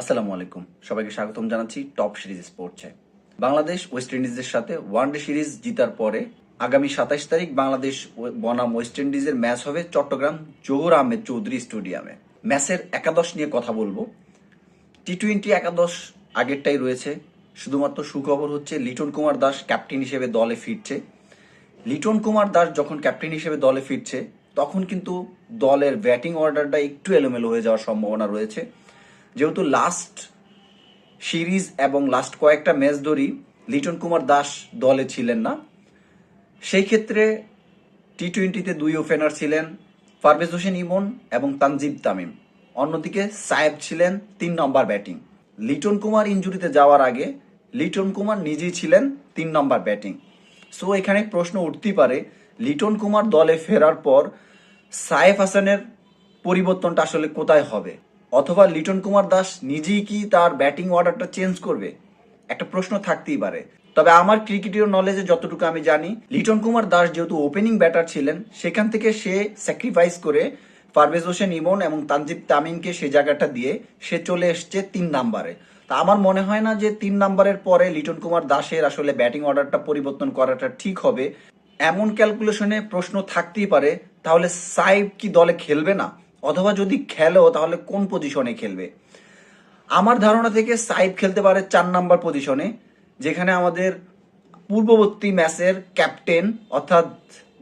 আসসালামু আলাইকুম। সবাইকে স্বাগতম জানাচ্ছি টপ সিরিজ স্পোর্টসে। বাংলাদেশ, ওয়েস্ট ইন্ডিজের সাথে ওয়ানডে সিরিজ জিতার পরে আগামী সাতাইশ তারিখ বাংলাদেশ বনাম ওয়েস্ট ইন্ডিজের ম্যাচ হবে চট্টগ্রাম জহুর আহমেদ চৌধুরী স্টেডিয়ামে। ম্যাচের একাদশ নিয়ে কথা বলব। টি টোয়েন্টি একাদশ আগেরটাই রয়েছে। শুধুমাত্র সুখবর হচ্ছে লিটন কুমার দাস ক্যাপ্টেন হিসেবে দলে ফিরছে। লিটন কুমার দাস যখন ক্যাপ্টেন হিসেবে দলে ফিরছে, তখন কিন্তু দলের ব্যাটিং অর্ডারটা একটু এলোমেলো হয়ে যাওয়ার সম্ভাবনা রয়েছে। যেহেতু লাস্ট সিরিজ এবং লাস্ট কয়েকটা ম্যাচ ধরি লিটন কুমার দাস দলে ছিলেন না, সেই ক্ষেত্রে টি টোয়েন্টিতে দুই ওপেনার ছিলেন পারভেজ হোসেন ইমন এবং তানজিব তামিম। অন্যদিকে সায়েব ছিলেন তিন নম্বর ব্যাটিং লিটন কুমার ইঞ্জুরিতে যাওয়ার আগে লিটন কুমার নিজেই ছিলেন তিন নম্বর ব্যাটিং সো এখানে প্রশ্ন উঠতেই পারে, লিটন কুমার দলে ফেরার পর সায়েফ হাসানের পরিবর্তনটা আসলে কোথায় হবে? অথবা লিটন কুমার দাস নিজেই কি তার ব্যাটিং অর্ডারটা চেঞ্জ করবে? একটা প্রশ্ন থাকতেই পারে। তবে আমার ক্রিকেটের নলেজে যতটুকু আমি জানি, লিটন কুমার দাস যেহেতু ওপেনিং ব্যাটার ছিলেন, সেখান থেকে সে স্যাক্রিফাইস করে পারভেজ হোসেন ইমন এবং তানজিব তামিমকে সে জায়গাটা দিয়ে সে চলে এসছে তিন নাম্বারে তা আমার মনে হয় না যে তিন নাম্বারের পরে লিটন কুমার দাসের আসলে ব্যাটিং অর্ডারটা পরিবর্তন করাটা ঠিক হবে। এমন ক্যালকুলেশনে প্রশ্ন থাকতেই পারে, তাহলে সাইব কি দলে খেলবে না? অথবা যদি খেলো, তাহলে কোন পজিশনে খেলবে? আমার ধারণা থেকে সাইব খেলতে পারে চার নাম্বার পজিশনে যেখানে আমাদের পূর্ববর্তী ম্যাচের ক্যাপ্টেন অর্থাৎ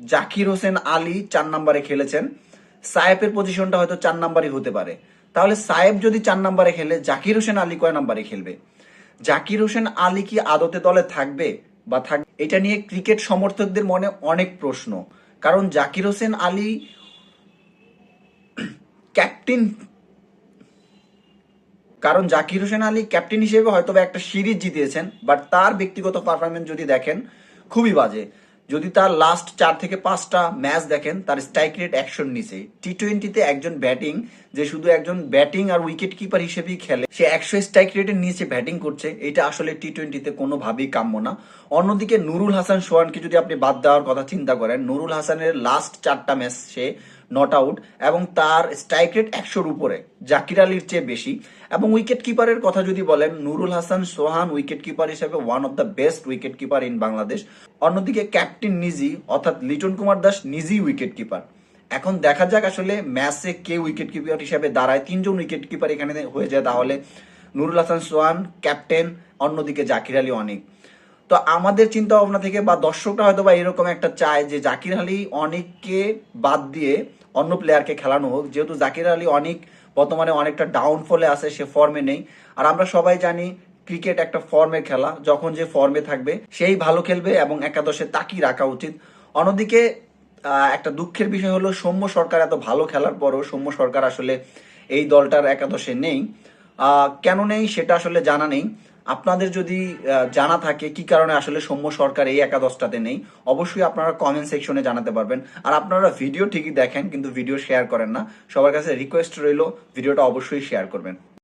জাকির হোসেন আলী চার নাম্বারে খেলেছেন। সায়েবের পজিশনটা হয়তো চার নাম্বারই হতে পারে। তাহলে সায়েব যদি চার নাম্বারে খেলে, জাকির হোসেন আলী কয় নাম্বারে খেলবে? জাকির হোসেন আলী কি আদতে দলে থাকবে বা থাক এটা নিয়ে ক্রিকেট সমর্থকদের মনে অনেক প্রশ্ন। কারণ জাকির হোসেন আলী ক্যাপ্টেন কারণ জাকির হোসেন আলী ক্যাপ্টেন হিসেবে হয়তো একটা সিরিজ জিতিয়েছেন বাট তার ব্যক্তিগত পারফরমেন্স যদি দেখেন, খুবই বাজে। যদি তার লাস্ট চার থেকে পাঁচটা ম্যাচ দেখেন, তার স্ট্রাইক রেট একশোর নিচে। টি টোয়েন্টিতে একজন ব্যাটিং যে শুধু একজন ব্যাটিং আর উইকেট কিপার হিসেবেই খেলে, সে একশো স্ট্রাইক রেটের নিচে ব্যাটিং করছে, এটা আসলে টি টোয়েন্টিতে কোনোভাবেই কাম্য না। অন্যদিকে নুরুল হাসান সোহানকে যদি আপনি বাদ দেওয়ার কথা চিন্তা করেন, নুরুল হাসানের লাস্ট চারটা ম্যাচ সে নট আউট এবং তার স্ট্রাইক রেট একশোর উপরে, জাকির আলীর চেয়ে বেশি। এবং উইকেট কিপারের কথা যদি বলেন, নুরুল হাসান সোহান উইকেট কিপার হিসেবে one of the best wicket keeper in Bangladesh. অন্যদিকে ক্যাপ্টেন নিজি, অর্থাৎ লিটন কুমার দাস নিজেই উইকেট কিপার এখন দেখা যাক আসলে ম্যাচে কে উইকেট কিপার হিসেবে দাঁড়ায়। তিনজন উইকেট কিপার এখানে হয়ে যায়, তাহলে নুরুল হাসান সোহান ক্যাপ্টেন অন্যদিকে জাকির আলী অনেক। তো আমাদের চিন্তা ভাবনা থেকে বা দর্শকরা হয়তো বা এরকম একটা চায় যে জাকির আলী অনেককে বাদ দিয়ে অন্য প্লেয়ারকে খেলানো হোক। যেহেতু জাকির আলী অনেক, বর্তমানে অনেকটা ডাউনফলে আছে, সে ফর্মে নেই। আর আমরা সবাই জানি ক্রিকেট একটা ফর্মের খেলা। যখন যে ফর্মে থাকবে, সেই ভালো খেলবে এবং একাদশে তাকিয়ে রাখা উচিত। অন্যদিকে একটা দুঃখের বিষয় হলো, সৌম্য সরকার এত ভালো খেলার পরও সৌম্য সরকার আসলে এই দলটার একাদশে নেই। কেন নেই সেটা আসলে জানা নেই। আপনাদের যদি জানা থাকে কি কারণে আসলে সৌম্য সরকার এই একাদশটাতে নেই, অবশ্যই আপনারা কমেন্ট সেকশনে জানাতে পারবেন। আর আপনারা ভিডিও ঠিকই দেখেন, কিন্তু ভিডিও শেয়ার করেন না। সবার কাছে রিকোয়েস্ট রইল ভিডিওটা অবশ্যই শেয়ার করবেন।